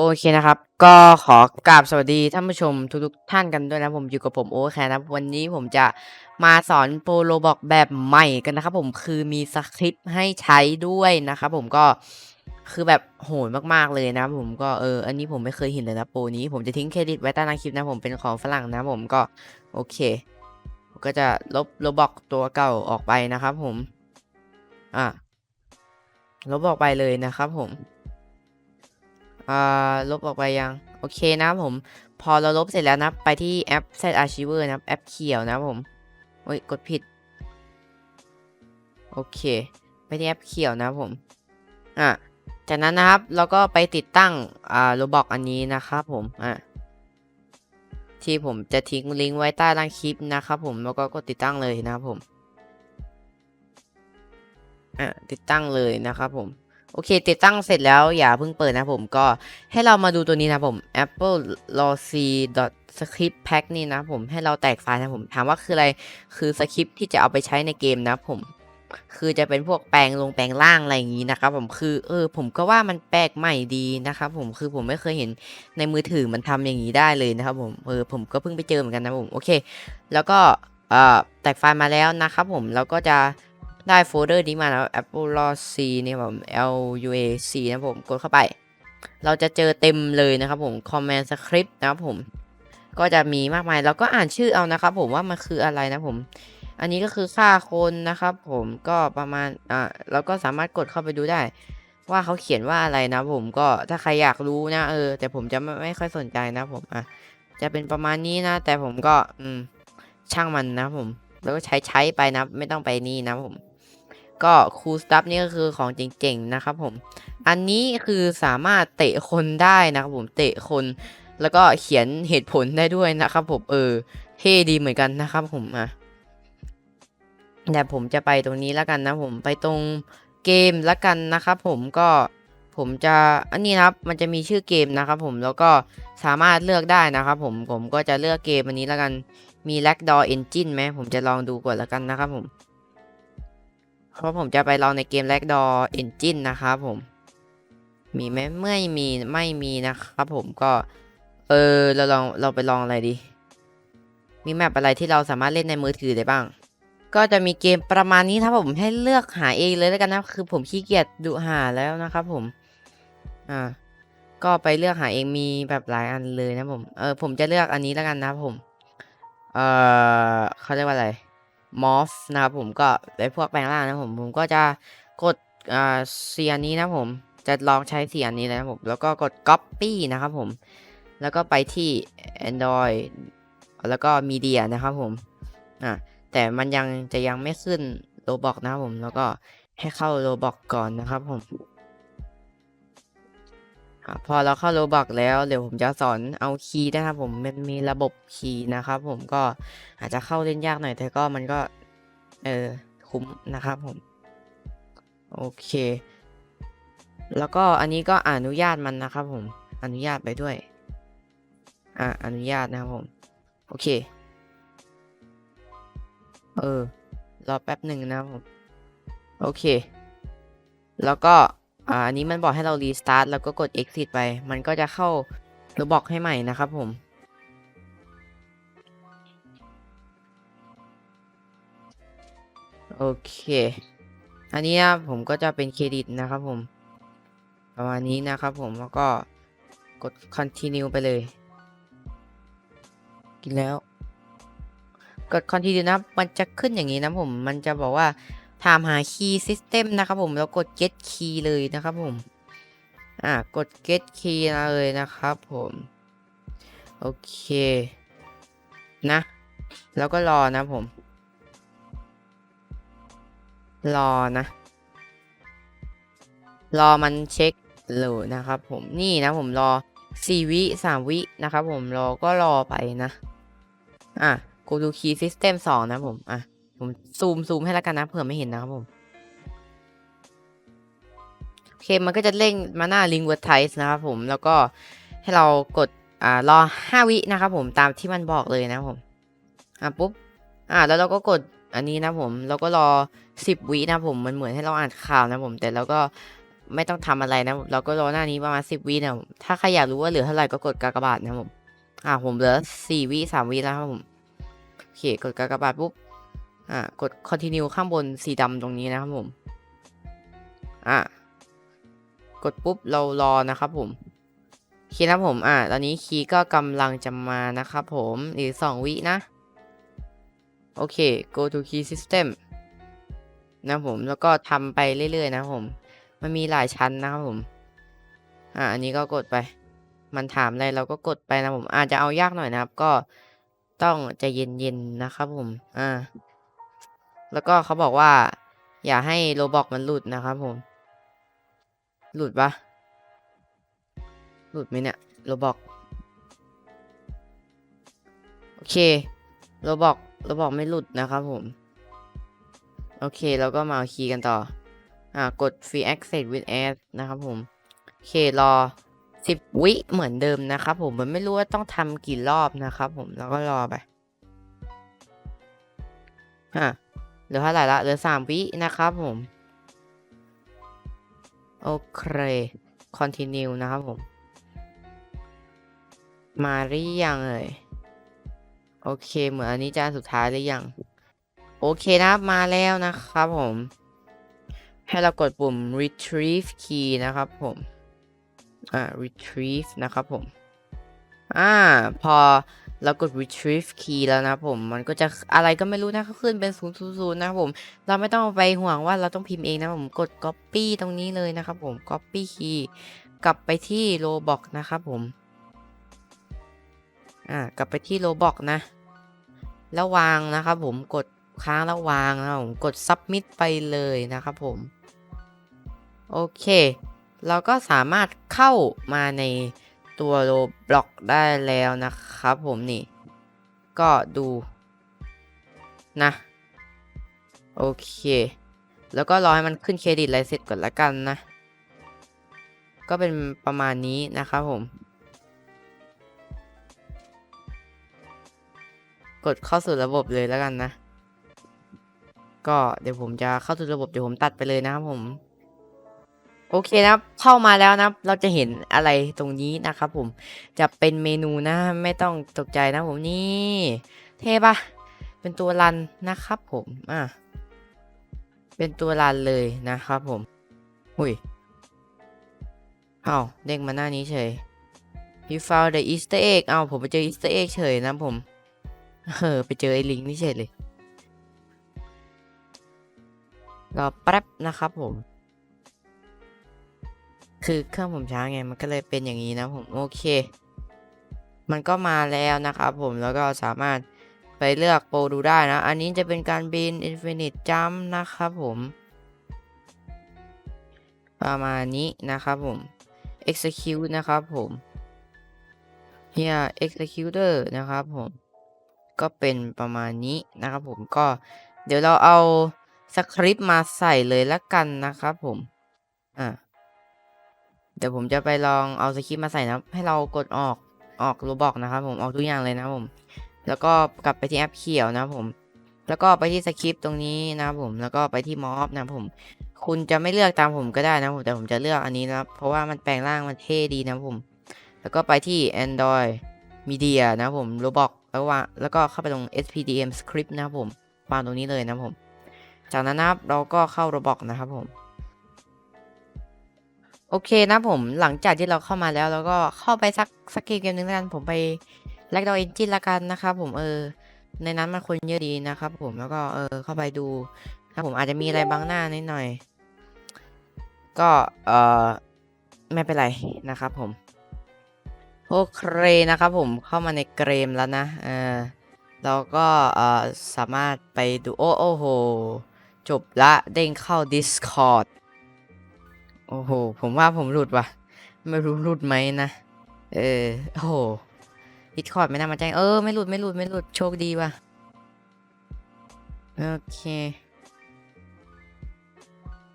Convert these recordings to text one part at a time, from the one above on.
โอเคนะครับ ก็ขอกราบสวัสดีท่านผู้ชมทุกๆท่านกันด้วยนะผมอยู่กับผมโอแคนะวันนี้ผมจะมาสอนโปรโลบอกแบบใหม่กันนะครับผมคือมีสคริปต์ให้ใช้ด้วยนะครับผมก็คือแบบโหดมากๆเลยนะผมก็เอออันนี้ผมไม่เคยเห็นเลยนะโปรนี้ผมจะทิ้งเครดิตไว้ใต้ล่างคลิปนะผมเป็นของฝรั่งนะผมก็โอเคก็จะลบโลบอกตัวเก่าออกไปนะครับผมอะลบออกไปเลยนะครับผม อ่าลบออกไปยัง โอเคนะผม พอเราลบเสร็จแล้วนะ ไปที่แอป Set Archiver นะครับแอปเขียวนะผมโอ้ยกดผิด โอเค ไปที่แอปเขียวนะผม อะ จากนั้นนะครับเราก็ไปติดตั้งอ่าโรบอกอันนี้นะครับผม อะที่ผมจะทิ้งลิงก์ไว้ใต้ล่างคลิปนะครับผมแล้วก็กดติดตั้งเลยนะครับผม อะติดตั้งเลยนะครับผม โอเค ติดตั้งเสร็จแล้วอย่าเพิ่งเปิดนะผมก็ให้เรามาดูตัวนี้นะผม apple l o c script pack นี่นะผมให้เราแตกไฟล์นะผมถามว่าคืออะไรคือสคริปที่จะเอาไปใช้ในเกมนะผมคือจะเป็นพวกแปลงลงแปลงล่างอะไรอย่างนี้นะครับผมคือเออผมก็ว่ามันแปลกใหม่ดีนะครับผมคือผมไม่เคยเห็นในมือถือมันทำอย่างนี้ได้เลยนะครับผมเออผมก็เพิ่งไปเจอเหมือนกันนะผมโอเค แล้วก็เอ่อแตกไฟล์มาแล้วนะครับผมแล้วก็จะ ได้โฟลเดอร์นี้มาแล้ว Apple Law C นี่ผม L U A C นะผมกดเข้าไป เราจะเจอเต็มเลยนะครับผม Command Script นะครับผม ก็จะมีมากมายเราก็อ่านชื่อเอานะครับผมว่ามันคืออะไรนะผม อันนี้ก็คือค่าคนนะครับผมก็ประมาณอ่าเราก็สามารถกดเข้าไปดูได้ ว่าเขาเขียนว่าอะไรนะผมก็ถ้าใครอยากรู้นะเออ แต่ผมจะไม่ไม่ค่อยสนใจนะผมอะจะเป็นประมาณนี้นะ แต่ผมก็อืมช่างมันนะผม แล้วก็ใช้ใช้ไปนะ ไม่ต้องไปนี่นะผม ก็คูลสตัฟนี่ก็คือของเจ๋งๆนะครับผมอันนี้คือสามารถเตะคนได้นะครับผมเตะคนแล้วก็เขียนเหตุผลได้ด้วยนะครับผมเออเท่ดีเหมือนกันนะครับผมอะแต่ผมจะไปตรงนี้แล้วกันนะผมไปตรงเกมแล้วกันนะครับผมก็ผมจะอันนี้นะครับมันจะมีชื่อเกมนะครับผมแล้วก็สามารถเลือกได้นะครับผมผมก็จะเลือกเกมอันนี้แล้วกันมี l a c d o r Engine ไหมผมจะลองดูก่อนแล้วกันนะครับผม เพราะผมจะไปลองในเกม l a c d o r Engine นะครับผม มีไหมไม่มีไม่มีนะครับผมก็ เออเราลองเราไปลองอะไรดี มีแมปอะไรที่เราสามารถเล่นในมือถือได้บ้าง ก็จะมีเกมประมาณนี้ถ้าผมให้เลือกหาเองเลยแล้วกันนะคือผมขี้เกียจดูหาแล้วนะครับผม อ่า ก็ไปเลือกหาเองมีแบบหลายอันเลยนะผม เออผมจะเลือกอันนี้แล้วกันนะครับผม เออเขาเรียกว่าอะไร มอฟนะครับผมก็ไอพวกแปลงร่างนะผมผมก็จะกดอ่าเสียนี้นะผมจะลองใช้เสียนี้นะผมแล้วก็กด copy นะครับผม แล้วก็ไปที่ Android แล้วก็ Media นะครับผมอ่าแต่มันยังจะยังไม่ขึ้นโรบอกนะครับผมแล้วก็ให้เข้าโรบอกก่อนนะครับผม พอเราเข้าโรบอกแล้วเดี๋ยวผมจะสอนเอาคีย์นะครับผมมันมีระบบคีย์นะครับผมก็อาจจะเข้าเล่นยากหน่อยแต่ก็มันก็ เออคุ้มนะครับผม โอเค แล้วก็อันนี้ก็อนุญาตมันนะครับผม อนุญาตไปด้วย อ่าอนุญาตนะครับผม โอเค เออรอแป๊บหนึ่งนะครับผม โอเค แล้วก็ อ่าอันนี้มันบอกให้เรารีสตาร์ทแล้วก็กด exit ไป มันก็จะเข้าหรือบอกให้ใหม่นะครับผม โอเค อันนี้นะผมก็จะเป็นเครดิตนะครับผม ประมาณนี้นะครับผมแล้วก็กด continue ไปเลย กินแล้ว กด continue นะ มันจะขึ้นอย่างนี้นะผม มันจะบอกว่า ถามหา key system นะครับผมแล้วกด get key เลยนะครับผม อ่ากด get key เลยนะครับผม โอเค นะ แล้วก็รอนะผม รอนะ รอมันเช็คโหลดนะครับผม นี่นะผมรอ4วิ3วินะครับผมรอก็รอไปนะ อะ go to key system 2นะผม อะ ผมซูมซูมให้แล้วกันนะเผื่อไม่เห็นนะครับผมโอเคมันก็จะเร่งมาหน้า link word type นะครับผมแล้วก็ให้เรากดอ่ารอ 5 วินะครับผมตามที่มันบอกเลยนะผมอะปุ๊บอ่าแล้วเราก็กดอันนี้นะผมแล้วก็รอ 10 วินะผมมันเหมือนให้เราอ่านข่าวนะผมแต่เราก็ไม่ต้องทำอะไรนะเราก็รอหน้านี้ประมาณสิบวินะถ้าใครอยากรู้ว่าเหลือเท่าไหร่ก็กดกากบาทนะผมอ่าผมเหลือสี่วิสามวิแล้วครับผมโอเคกดกากบาทปุ๊บ อ่ากด continue ข้างบนสีดำตรงนี้นะครับผม อ่ากดปุ๊บเรารอนะครับผมโอเคนะผม อ่า ตอนนี้คีย์ก็กำลังจะมานะครับผมอีกสองวินะ โอเค go to key system นะผม แล้วก็ทำไปเรื่อย ๆ นะผม มันมีหลายชั้นนะครับผม อ่า อันนี้ก็กดไป มันถามอะไรเราก็กดไปนะผม อาจจะเอายากหน่อยนะครับ ก็ต้องใจเย็นๆนะครับผม อ่า แล้วก็เขาบอกว่า อย่าให้โรบอกมันหลุดนะครับผม หลุดปะหลุดไหมเนี่ยโรบอกโอเคโรบอกโรบอกไม่หลุดนะครับผม โอเคแล้วก็มาคีย์กันต่อ อ่ากด free access with ads นะครับผม โอเครอ 10 วิเหมือนเดิมนะครับผมมันไม่รู้ว่าต้องทำกี่รอบนะครับผมแล้วก็รอไปฮะ เหลือเท่าไหร่ละเหลือ3วินะครับผม โอเค continue นะครับผม มาหรือยังเอ่ยโอเค เหมือนอันนี้จะอันสุดท้ายหรือยัง โอเคนะมาแล้วนะครับผม ให้เรากดปุ่ม retrieve key นะครับผม อ่า retrieve นะครับผม อ่า พอ เรากด retrieve key แล้วนะผม มันก็จะอะไรก็ไม่รู้นะขึ้นเป็น 000 นะครับผม เราไม่ต้องไปห่วงว่าเราต้องพิมพ์เองนะผม กด copy ตรงนี้เลยนะครับผม copy key กลับไปที่ Roblox นะครับผม อ่า กลับไปที่ Roblox นะ แล้ววางนะครับผม กดค้างแล้ววางนะครับผม กด submit ไปเลยนะครับผม โอเค เราก็สามารถเข้ามาใน ตัวโรบล็อกได้แล้วนะครับผมนี่ ก็ดูนะ โอเค แล้วก็รอให้มันขึ้นเครดิตอะไรเสร็จก่อนละกันนะ ก็เป็นประมาณนี้นะครับผม กดเข้าสู่ระบบเลยแล้วกันนะ ก็เดี๋ยวผมจะเข้าสู่ระบบเดี๋ยวผมตัดไปเลยนะครับผม โอเคนะครับเข้ามาแล้วนะครับ เราจะเห็นอะไรตรงนี้นะครับผมจะเป็นเมนูนะไม่ต้องตกใจนะผมนี่เท่ปะเป็นตัวรันนะครับผมอะเป็นตัวรันเลยนะครับผมอุ้ยอ้าวเด้งมาหน้านี้เฉย you found the Easter egg อ้าผมไปเจอ Easter egg เฉยนะผมเออไปเจอไอ้ลิงนี่เฉยเลยรอแป๊บนะครับผม คือเครื่องผมช้าไงมันก็เลยเป็นอย่างนี้นะผมโอเค มันก็มาแล้วนะครับผมแล้วก็สามารถไปเลือกโปรดูได้นะ อันนี้จะเป็นการบิน Infinite Jump นะครับผมประมาณนี้นะครับผม Execute นะครับผม Here Executor นะครับผมก็เป็นประมาณนี้นะครับผมก็เดี๋ยวเราเอาสคริปต์มาใส่เลยละกันนะครับผมอ่า เดี๋ยวผมจะไปลองเอาสคริปต์มาใส่นะให้เรากดออกออกโรบอกนะครับ ผมออกทุกอย่างเลยนะครับผม แล้วก็กลับไปที่แอปเขียวนะครับผม แล้วก็ไปที่สคริปต์ตรงนี้นะครับผม แล้วก็ไปที่ม็อบนะครับผม คุณจะไม่เลือกตามผมก็ได้นะผม แต่ผมจะเลือกอันนี้นะครับ เพราะว่ามันแปลงร่างมันเท่ดีนะครับผม แล้วก็ไปที่ Android Media นะครับผม Roblox แล้วว่าแล้วก็เข้าไปตรง SPDM Script นะครับผมวางตรงนี้เลยนะครับผม จากนั้นนะครับเราก็เข้า Roblox นะครับผม โอเคนะผมหลังจากที่เราเข้ามาแล้วเราก็เข้าไปสักสักเกมหนึงแล้วกันผมไปแลกดอเอนจินละกันนะครับผมเออ ในนั้นมันคนเยอะดีนะครับผมแล้วก็เออเข้าไปดูถ้าผมอาจจะมีอะไรบางหน้านิดหน่อย ก็เออไม่เป็นไรนะครับผมโอเคนะครับผมเข้ามาในเกมแล้วนะเออเราก็เออสามารถไปดูโอ้โอ้โหจบละเด้งเข้า Discord โอ้โห ผมว่าผมหลุดว่ะ ไม่รู้หลุดไหมนะ เออ โอ้โห Discord ไม่น่ามาแจ้ง เออ ไม่หลุด ไม่หลุด ไม่หลุด โชคดีว่ะ โอเค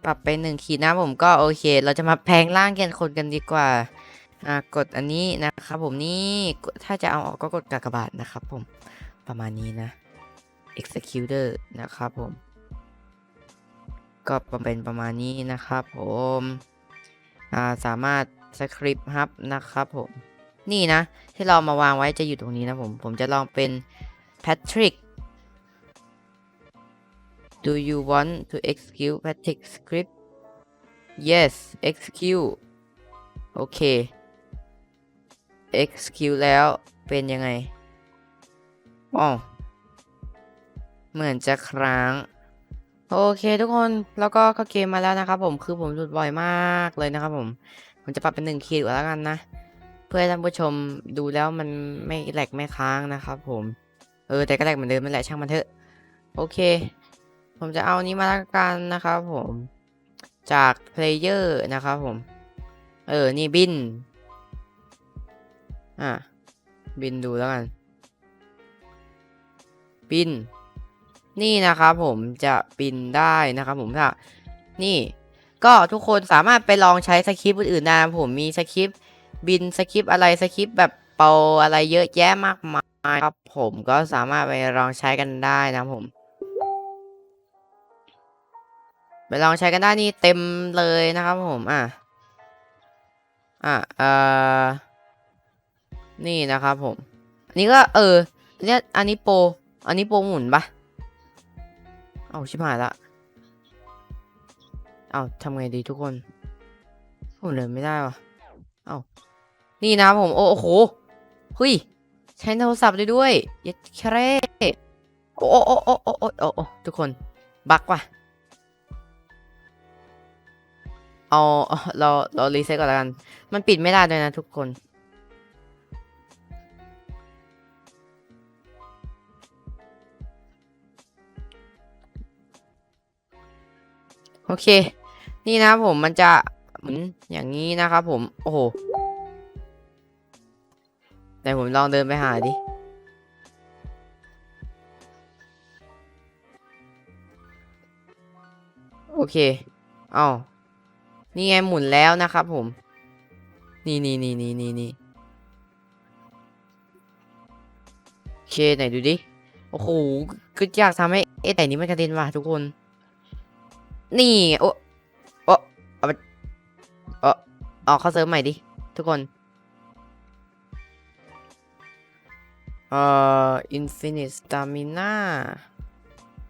ปรับไปหนึ่งขีดนะผมก็โอเค เราจะมาแพลงร่างกันคนกันดีกว่า อ่ากดอันนี้นะครับผมนี่ ถ้าจะเอาออกก็กดกากบาทนะครับผม ประมาณนี้นะ executor นะครับผม ก็เป็นประมาณนี้นะครับผมาสามารถสคริปต์ฮับนะครับผม นี่นะ ที่เรามาวางไว้จะอยู่ตรงนี้นะผม ผมจะลองเป็น Patrick Do you want to execute Patrick script Yes execute โอเค execute แล้วเป็นยังไงอ๋อเหมือนจะค้าง โอเคทุกคนแล้วก็เข้าเกมมาแล้วนะครับผมคือผมหลุดบ่อยมากเลยนะครับผม ผมจะปรับเป็นหนึ่งขีดแล้วกันนะ เพื่อให้ท่านผู้ชมดูแล้วมันไม่แหลกไม่ค้างนะครับผมเออแต่ก็แหลกเหมือนเดิมนั่นแหละช่างมันเถอะ โอเค ผมจะเอานี้มาละกันนะครับผมจาก player นะครับผม เออ นี่บิน อะ บินดูแล้วกัน บิน นี่นะครับผมจะบินได้นะครับผมถ้านี่ก็ทุกคนสามารถไปลองใช้สคริปต์อื่นๆได้นะผมมีสคริปต์บินสคริปต์อะไรสคริปต์แบบเป่าอะไรเยอะแยะมากมายครับผมก็สามารถไปลองใช้กันได้นะผมไปลองใช้กันได้นี่เต็มเลยนะครับผมอะอะเอ่อนี่นะครับผมอันนี้ก็เออเนี่ยอันนี้โปรอันนี้โปรหมุนปะ เอาชิบหายละ เอาทำไงดีทุกคนผมเดินไม่ได้วะเอานี่นะผม โอ้โหเฮ้ย ใช้โทรศัพท์ได้ด้วย เย็ดแครโอ้โอ้โอ้โอ้โอ้โอ้โอ้ทุกคน บักว่ะ เอา เรา เรารีเซ็ตก่อนละกัน มันปิดไม่ได้เลยนะทุกคน เค นี่นะผมมันจะเหมือนอย่างนี้นะครับผม โอ้โหแต่ผมลองเดินไปหาดิ โอเค เอานี่ไงหมุนแล้วนะครับผม นี่นี่นี่นี่นี่นี่โอเคไหนดูดิ โอ้โห ก็อยากทำให้เอ๊ะแต่นี้มันกระเด็นว่ะทุกคน นี่โอ้โอ้เอาไปเออเอาเข้าเซิร์ฟใหม่ดิ ทุกคน เอ่อ infinite stamina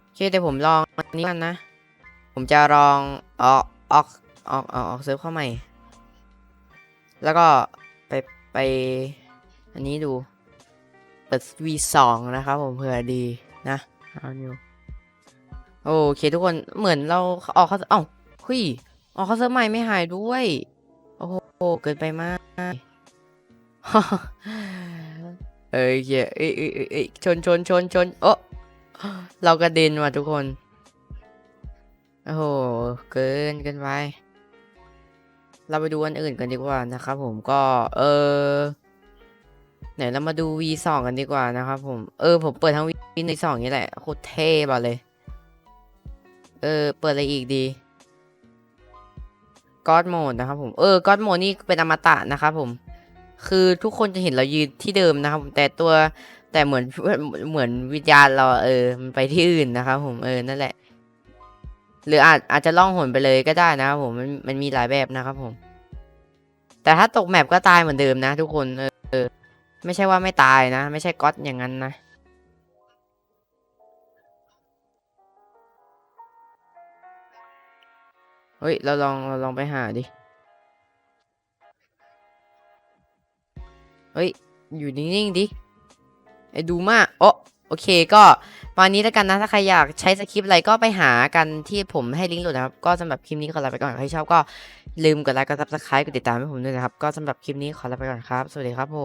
โอเคเดี๋ยวผมลองอันนี้กันนะ ผมจะลองออกออกออกออกออกเซิร์ฟเข้าใหม่ แล้วก็ไปไป อันนี้ดู เปิด V2 นะครับผมเผื่อดีนะเอาอยู่ โอเคทุกคนเหมือนเราออกเขาเอ้าคุยออกเขาเซิร์ใหม่ไม่หายด้วย โอ้โหเกินไปมากเอ้ยเอ้ยเอ้ยเอ้ยอ้ยชนชนชนชนโอ้เรากระเด็นว่ะทุกคนโอ้โหเกินเกินไปเราไปดูอันอื่นกันดีกว่านะครับผมก็เออไหนเรามาดู V2 กันดีกว่านะครับผมเออผมเปิดทั้ง V2 นี่แหละโคตรเท่บ่ะเลย เออ เปิดอะไรอีกดีก็อดโหมดนะครับผม เออก็อดโหมดนี่เป็นอมตะนะครับผม คือทุกคนจะเห็นเรายืนที่เดิมนะครับผม แต่ตัวแต่เหมือนเหมือนวิญญาณเราเออ มันไปที่อื่นนะครับผม เออ นั่นแหละ หรืออาจอาจจะล่องหนไปเลยก็ได้นะครับผม มันมันมีหลายแบบนะครับผม แต่ถ้าตกแมปก็ตายเหมือนเดิมนะ ทุกคน เออเออไม่ใช่ว่าไม่ตายนะ ไม่ใช่ก๊อตอย่างนั้นนะ ฮ้ย เราลองเราลองไปหาดิ เฮ้ย อยู่นิ่งๆดิ ไอ้ดูมากโอโอเคก็ประมาณนี้แล้วกันนะ ถ้าใครอยากใช้สคริปต์อะไรก็ไปหากันที่ผมให้ลิงก์โหลดนะครับ ก็สำหรับคลิปนี้ขอลาไปก่อน ใครชอบก็ลืมกดไลค์ กดซับสไครต์กดติดตามให้ผมด้วยนะครับ ก็สำหรับคลิปนี้ขอลาไปก่อนครับ สวัสดีครับผม